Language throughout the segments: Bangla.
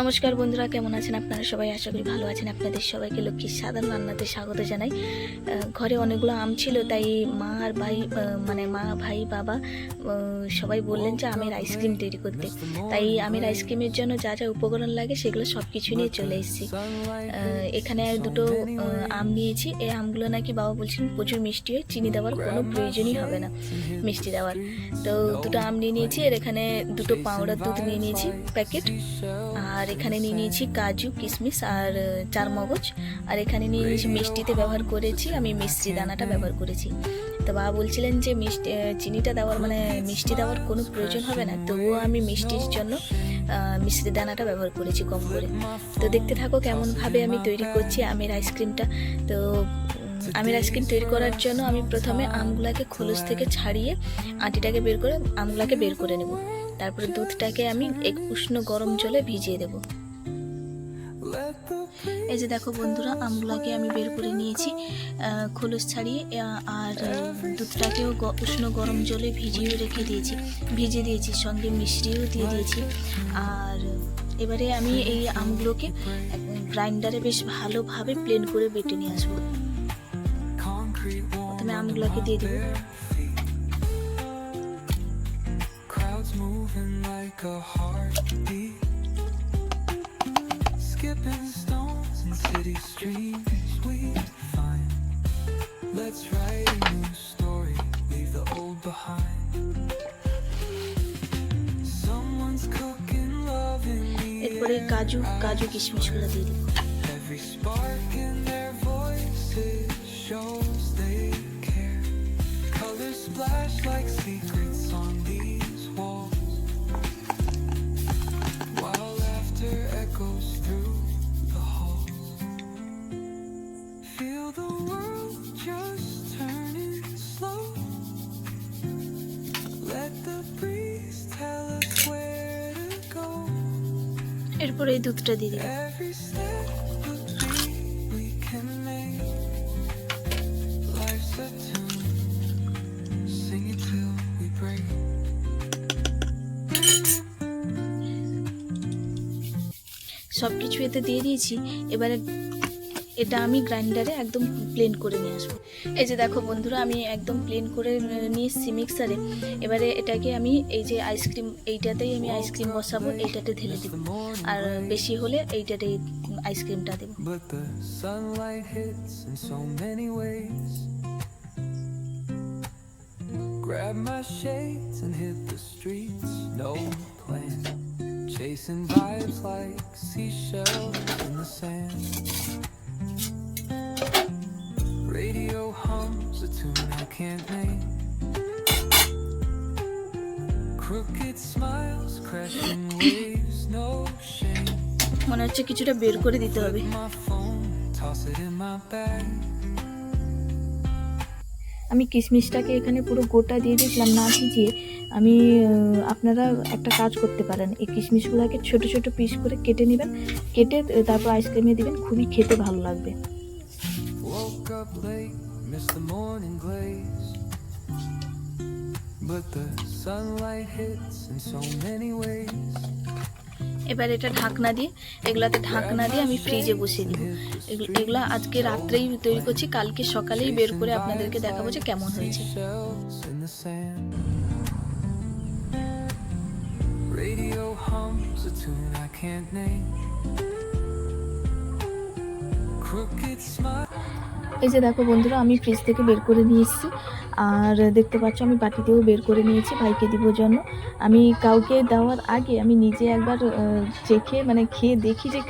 নমস্কার বন্ধুরা, কেমন আছেন আপনারা সবাই? আশা করি ভালো আছেন। আপনাদের সবাইকে লক্ষ্মীর সাধারণ রান্নাতে স্বাগত জানাই। ঘরে অনেকগুলো আম ছিল, তাই মা আর ভাই মানে মা, ভাই, বাবা সবাই বললেন যে আমের আইসক্রিম তৈরি করতে। তাই আমের আইসক্রিমের জন্য যা যা উপকরণ লাগে সেগুলো সব কিছু নিয়ে চলে এসেছি। এখানে দুটো আম নিয়েছি। এই আমগুলো নাকি বাবা বলছেন প্রচুর মিষ্টি হয়, চিনি দেওয়ার কোনো প্রয়োজনই হবে না, মিষ্টি দেওয়ার। তো দুটো আম নিয়ে নিয়েছি, আর এখানে দুটো পাউডার দুধ নিয়ে নিয়েছি, প্যাকেট। আর এখানে নিয়ে নিয়েছি কাজু কিশমিশ আর আহ, চার মগজ আর এখানে নিয়ে নিয়েছি মিষ্টিতে ব্যবহার করেছি আমি মিষ্টি দানাটা ব্যবহার করেছি। তো বাবা বলছিলেন যে মিষ্টি চিনিটা দেওয়ার মানে মিষ্টি দেওয়ার কোনো প্রয়োজন হবে না তবুও আমি মিষ্টির জন্য মিষ্টি দানাটা ব্যবহার করেছি কম করে। তো দেখতে থাকো কেমনভাবে আমি তৈরি করছি আমের আইসক্রিমটা তো আমের আইসক্রিম তৈরি করার জন্য আমি প্রথমে আমগুলাকে খোলস থেকে ছাড়িয়ে আটিটাকে বের করে, আমগুলাকে বের করে নেব। তারপরে দুধটাকে আমি এক উষ্ণ গরম জলে ভিজিয়ে দেব। এই যে দেখো বন্ধুরা, আমগুলাকে আমি বের করে নিয়েছি খোলস ছাড়িয়ে আর দুধটাকেও উষ্ণ গরম জলে ভিজিয়ে রেখে দিয়েছি, ভিজিয়ে দিয়েছি, সঙ্গে মিষ্টিও দিয়ে দিয়েছি। আর এবারে আমি এই আমগুলোকে গ্রাইন্ডারে বেশ ভালোভাবে প্লেন করে বেটে নিয়ে আসব। প্রথমে আমগুলোকে দিয়ে দেবো Crowds moving like a heartbeat. Skipping stones in city streets we find. Let's write a new story, leave the old behind. Someone's cooking love in এরপরে the কাজু কাজু কিশমিশগুলো দিয়ে দেবো Every spark splash like secrets on these walls. While laughter echoes through the halls. Feel the world just turning slow. Let the breeze tell us where to go. এরপরে এই দুধটা দিয়ে দিলাম Every step would be we can make. Life's a tune, সব কিছু এতে দিয়ে দিয়েছি এবারে এটা আমি গ্রাইন্ডারে একদম প্লেন করে নিয়ে আসব এই যে দেখো বন্ধুরা আমি একদম প্লেন করে নিয়ে এসেছি মিক্সারে এবারে এটাকে আমি এই যে আইসক্রিম এইটাতেই আমি আইসক্রিম বসাবো এইটাতে ঢেলে দেবো আর বেশি হলে এইটাতেই আইসক্রিমটা দেবো. Grab my shades and hit the streets, no. Chasing vibes like seashells in the sand. Radio hums a tune I can't name. Crooked smiles, crashing waves, no shame. মনে হচ্ছে কিছুটা বের করে দিতে হবে My phone, toss it in my bag. আমি কিশমিশটাকে এখানে পুরো গোটা দিয়ে দিয়েছিলাম, না ভিজিয়ে আমি আপনারা একটা কাজ করতে পারেন এই কিশমিশগুলোকে ছোট ছোট পিস করে কেটে নেবেন, কেটে তারপর আইসক্রিমে দিবেন, খুবই খেতে ভালো লাগবে. But the sunlight hits in so many ways. এবার এটা ঢাকনা দিয়ে এগুলাতে ঢাকনা দিয়ে আমি ফ্রিজে বসিয়ে দিব এগুলো আজকে রাত্রেই তৈরি করছি কালকে সকালেই বের করে আপনাদেরকে দেখাবো যে কেমন হয়েছে Shells in the sand. Radio hums a tune I can't name. Crooked smile. এই যে দেখো বন্ধুরা আমি ফ্রিজ থেকে বের করে নিয়ে এসেছি আর দেখতে পাচ্ছ আমি বাটিতেও বের করে নিয়েছি, ভাইকে দিব জন্য। আমি কাউকে দেওয়ার আগে আমি নিজে একবার চেখে মানে খেয়ে দেখি যে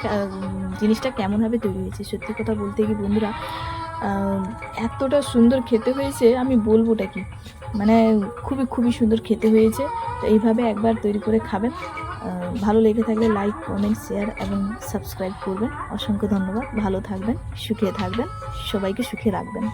জিনিসটা কেমনভাবে তৈরি হয়েছে। সত্যি কথা বলতে কি বন্ধুরা এতটা সুন্দর খেতে হয়েছে, আমি বলবোটা কি? মানে খুবই খুবই সুন্দর খেতে হয়েছে। তো এইভাবে একবার তৈরি করে খাবেন। ভালো লেগে থাকলে লাইক, কমেন্ট, শেয়ার এবং সাবস্ক্রাইব করবেন। অসংখ্য ধন্যবাদ। ভালো থাকবেন, সুখে থাকবেন, সবাইকে সুখে রাখবেন।